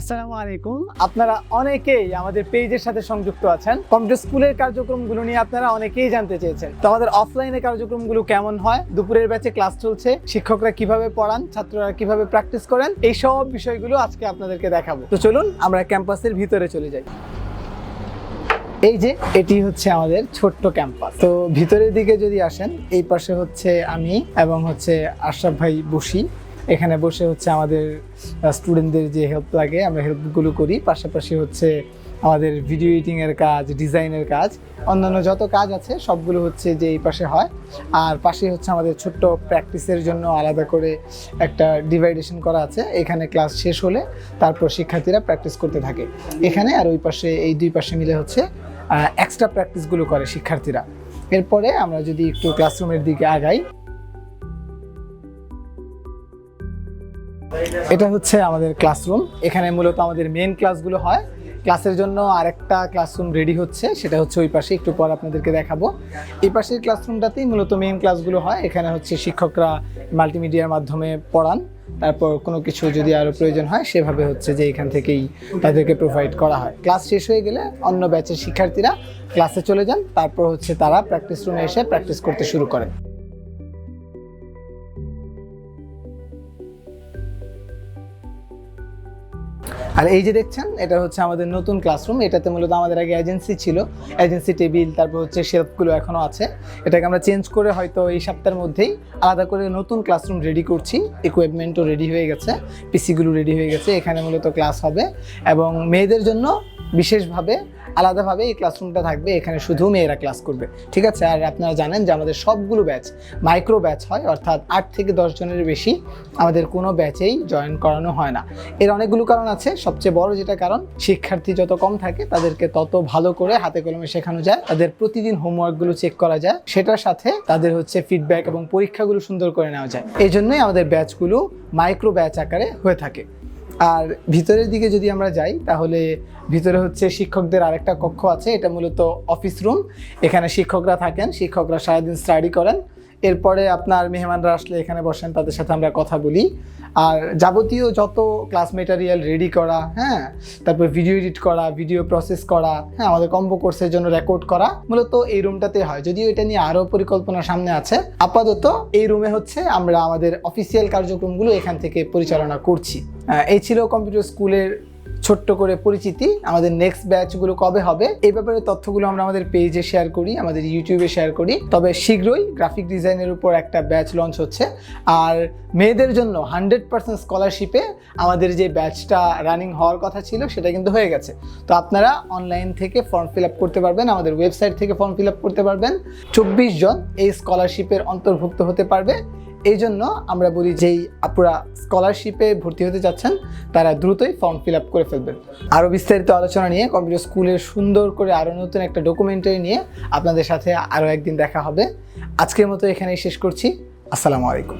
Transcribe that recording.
আসসালামু আলাইকুম। আপনারা অনেকেই আমাদের পেজের সাথে সংযুক্ত আছেন। কম্পিউটার স্কুলের কার্যক্রমগুলো নিয়ে আপনারা অনেকেই জানতে চেয়েছেন। তো আমাদের অফলাইনে কার্যক্রমগুলো কেমন হয়? দুপুরের ব্যাচে ক্লাস চলছে। শিক্ষকরা কীভাবে পড়ান? ছাত্ররা কীভাবে প্র্যাকটিস করেন? এই সব বিষয়গুলো আজকে আপনাদেরকে দেখাবো। তো চলুন, আমরা ক্যাম্পাসের ভিতরে চলে যাই। এই যে, এটি হচ্ছে আমাদের ছোট্ট ক্যাম্পাস। তো ভিতরের দিকে যদি আসেন, এই পাশে হচ্ছে আমি এবং হচ্ছে আশরাফ ভাই বসি। এখানে বসে হচ্ছে আমাদের স্টুডেন্টদের যে হেল্প লাগে, আমরা হেল্পগুলো করি। পাশাপাশি হচ্ছে আমাদের ভিডিও এডিটিং এর কাজ ডিজাইনের কাজ, অন্যান্য যত কাজ আছে, সবগুলো হচ্ছে যে এই পাশে হয়। আর পাশে হচ্ছে আমাদের ছোট্ট প্র্যাকটিসের জন্য আলাদা করে একটা ডিভাইডেশন করা আছে। এখানে ক্লাস শেষ হলে তারপর শিক্ষার্থীরা প্র্যাকটিস করতে থাকে। এখানে আর ওই পাশে, এই দুই পাশে মিলে হচ্ছে এক্সট্রা প্র্যাকটিসগুলো করে শিক্ষার্থীরা। এরপরে আমরা যদি একটু ক্লাসরুমের দিকে আগাই এটা হচ্ছে আমাদের ক্লাসরুম এখানে মূলত আমাদের মেন ক্লাসগুলো হয়। ক্লাসের জন্য আরেকটা ক্লাসরুম রেডি হচ্ছে। সেটা হচ্ছে ওই পাশে। একটু পর আপনাদেরকে দেখাবো। এই পাশের ক্লাসরুমটাতেই মূলত মেন ক্লাসগুলো হয়। এখানে হচ্ছে শিক্ষকরা মাল্টিমিডিয়ার মাধ্যমে পড়ান। তারপর কোনো কিছু যদি আরও প্রয়োজন হয়, সেভাবে হচ্ছে যে এখান থেকেই তাদেরকে প্রোভাইড করা হয়। ক্লাস শেষ হয়ে গেলে অন্য ব্যাচের শিক্ষার্থীরা ক্লাসে চলে যান। তারপর হচ্ছে তারা প্র্যাকটিস রুমে এসে প্র্যাকটিস করতে শুরু করেন আর এই যে দেখছেন, এটা হচ্ছে আমাদের নতুন ক্লাসরুম এটাতে মূলত আমাদের আগে এজেন্সি ছিল। এজেন্সি টেবিল তারপর হচ্ছে শেলফগুলো এখনও আছে। এটাকে আমরা চেঞ্জ করে হয়তো এই সপ্তাহের মধ্যেই আলাদা করে নতুন ক্লাসরুম রেডি করছি। ইকুইপমেন্টও রেডি হয়ে গেছে পিসিগুলো রেডি হয়ে গেছে। এখানে মূলত ক্লাস হবে। এবং মেয়েদের জন্য বিশেষভাবে আলাদাভাবে এই ক্লাসরুমটা থাকবে, এখানে শুধু মেয়েরা ক্লাস করবে। ঠিক আছে? আর আপনারা জানেন যে আমাদের সবগুলো ব্যাচ মাইক্রো ব্যাচ হয়, অর্থাৎ আট থেকে দশ জনের বেশি আমাদের কোনো ব্যাচেই জয়েন করানো হয় না। এর অনেকগুলো কারণ আছে। সবচেয়ে বড় যেটা কারণ, শিক্ষার্থী যত কম থাকে, তাদেরকে তত ভালো করে হাতে কলমে শেখানো যায়। তাদের প্রতিদিন হোমওয়ার্কগুলো চেক করা যায়। সেটার সাথে তাদের হচ্ছে ফিডব্যাক এবং পরীক্ষাগুলো সুন্দর করে নেওয়া যায়। এই জন্যই আমাদের ব্যাচগুলো মাইক্রো ব্যাচ আকারে হয়ে থাকে। আর ভিতরের দিকে যদি আমরা যাই, তাহলে ভিতরে হচ্ছে শিক্ষকদের আরেকটা কক্ষ আছে, এটা মূলত অফিস রুম এখানে শিক্ষকরা থাকেন, শিক্ষকরা সারাদিন স্টাডি করেন। এরপরে আপনার মেহমানরা আসলে এখানে বসেন, তাদের সাথে আমরা কথা বলি। আর যাবতীয় যত ক্লাস মেটেরিয়াল রেডি করা হ্যাঁ তারপর ভিডিও এডিট করা ভিডিও প্রসেস করা হ্যাঁ আমাদের কম্বো কোর্সের জন্য রেকর্ড করা, মূলত এই রুমটাতে হয়। যদিও এটা নিয়ে আরও পরিকল্পনা সামনে আছে, আপাতত এই রুমে হচ্ছে আমরা আমাদের অফিসিয়াল কার্যক্রমগুলো এখান থেকে পরিচালনা করছি। এই ছিল কম্পিউটার স্কুলের ছোট্ট করে পরিচিতি, আমাদের নেক্সট ব্যাচগুলো কবে হবে, এই ব্যাপারে তথ্যগুলো আমরা আমাদের পেজে শেয়ার করি, আমাদের ইউটিউবে শেয়ার করি। তবে শীঘ্রই গ্রাফিক ডিজাইনের উপর একটা ব্যাচ লঞ্চ হচ্ছে। আর মেয়েদের জন্য হান্ড্রেড পার্সেন্ট স্কলারশিপে আমাদের যে ব্যাচটা রানিং হওয়ার কথা ছিল, সেটা কিন্তু হয়ে গেছে। তো আপনারা অনলাইন থেকে ফর্ম ফিল আপ করতে পারবেন, আমাদের ওয়েবসাইট থেকে ফর্ম ফিল আপ করতে পারবেন। চব্বিশ জন এই স্কলারশিপের অন্তর্ভুক্ত হতে পারবে। এই জন্য আমরা বলি যেই আপুরা স্কলারশিপে ভর্তি হতে যাচ্ছেন, তারা দ্রুতই ফর্ম ফিল আপ করে ফেলবেন। আরও বিস্তারিত আলোচনা নিয়ে কম্পিউটার স্কুলের সুন্দর করে আরও নতুন একটা ডকুমেন্টারি নিয়ে আপনাদের সাথে আরও একদিন দেখা হবে। আজকের মতো এখানেই শেষ করছি। আসসালামু আলাইকুম।